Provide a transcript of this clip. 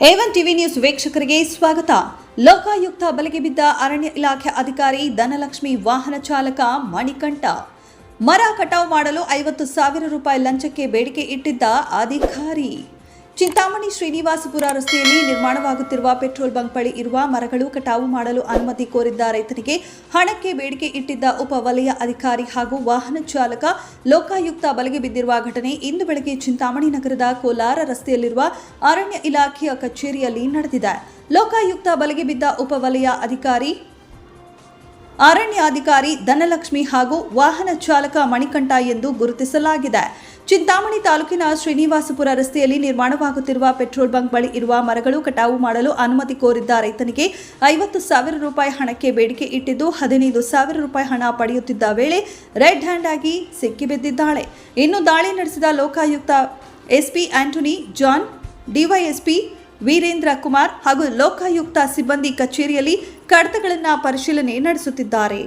A one TV news ವೀಕ್ಷಕರಿಗೆ ಸ್ವಾಗತ. ಲೋಕಾಯುಕ್ತ ಬಲೆಗೆ ಬಿದ್ದ ಅರಣ್ಯ ಇಲಾಖೆ ಅಧಿಕಾರಿ ಧನಲಕ್ಷ್ಮಿ ವಾಹನ ಚಾಲಕ ಮಣಿಕಂಠ. ಮರ ಕಟಾವು ಮಾಡಲು ಐವತ್ತು ಸಾವಿರ ರೂಪಾಯಿ ಲಂಚಕ್ಕೆ ಬೇಡಿಕೆ ಇಟ್ಟಿದ್ದ ಅಧಿಕಾರಿ. ಚಿಂತಾಮಣಿ ಶ್ರೀನಿವಾಸಪುರ ರಸ್ತೆಯಲ್ಲಿ ನಿರ್ಮಾಣವಾಗುತ್ತಿರುವ ಪೆಟ್ರೋಲ್ ಬಂಕ್ ಬಳಿ ಇರುವ ಮರಗಳು ಕಟಾವು ಮಾಡಲು ಅನುಮತಿ ಕೋರಿದ್ದ ರೈತರಿಗೆ ಹಣಕ್ಕೆ ಬೇಡಿಕೆ ಇಟ್ಟಿದ್ದ ಉಪ ವಲಯ ಅಧಿಕಾರಿ ಹಾಗೂ ವಾಹನ ಚಾಲಕ ಲೋಕಾಯುಕ್ತ ಬಲೆಗೆ ಬಿದ್ದಿರುವ ಘಟನೆ ಇಂದು ಬೆಳಗ್ಗೆ ಚಿಂತಾಮಣಿ ನಗರದ ಕೋಲಾರ ರಸ್ತೆಯಲ್ಲಿರುವ ಅರಣ್ಯ ಇಲಾಖೆಯ ಕಚೇರಿಯಲ್ಲಿ ನಡೆದಿದೆ. ಲೋಕಾಯುಕ್ತ ಬಲೆಗೆ ಬಿದ್ದ ಉಪ ವಲಯ ಅಧಿಕಾರಿ, ಅರಣ್ಯಾಧಿಕಾರಿ ಧನಲಕ್ಷ್ಮಿ ಹಾಗೂ ವಾಹನ ಚಾಲಕ ಮಣಿಕಂಠ ಎಂದು ಗುರುತಿಸಲಾಗಿದೆ. ಚಿಂತಾಮಣಿ ತಾಲೂಕಿನ ಶ್ರೀನಿವಾಸಪುರ ರಸ್ತೆಯಲ್ಲಿ ನಿರ್ಮಾಣವಾಗುತ್ತಿರುವ ಪೆಟ್ರೋಲ್ ಬಂಕ್ ಬಳಿ ಇರುವ ಮರಗಳು ಕಟಾವು ಮಾಡಲು ಅನುಮತಿ ಕೋರಿದ್ದ ರೈತನಿಗೆ ಐವತ್ತು ಸಾವಿರ ರೂಪಾಯಿ ಹಣಕ್ಕೆ ಬೇಡಿಕೆ ಇಟ್ಟಿದ್ದು ಹದಿನೈದು ಸಾವಿರ ರೂಪಾಯಿ ಹಣ ಪಡೆಯುತ್ತಿದ್ದ ವೇಳೆ ರೆಡ್ ಹ್ಯಾಂಡ್ ಆಗಿ ಸಿಕ್ಕಿಬಿದ್ದಿದ್ದಾಳೆ ಇನ್ನು ದಾಳಿ ನಡೆಸಿದ Lokayukta SP Antony, John, DYSP Veerendra Kumar ಹಾಗೂ ಲೋಕಾಯುಕ್ತ ಸಿಬ್ಬಂದಿ ಕಚೇರಿಯಲ್ಲಿ ಕಡತಗಳನ್ನು ಪರಿಶೀಲನೆ ನಡೆಸುತ್ತಿದ್ದಾರೆ.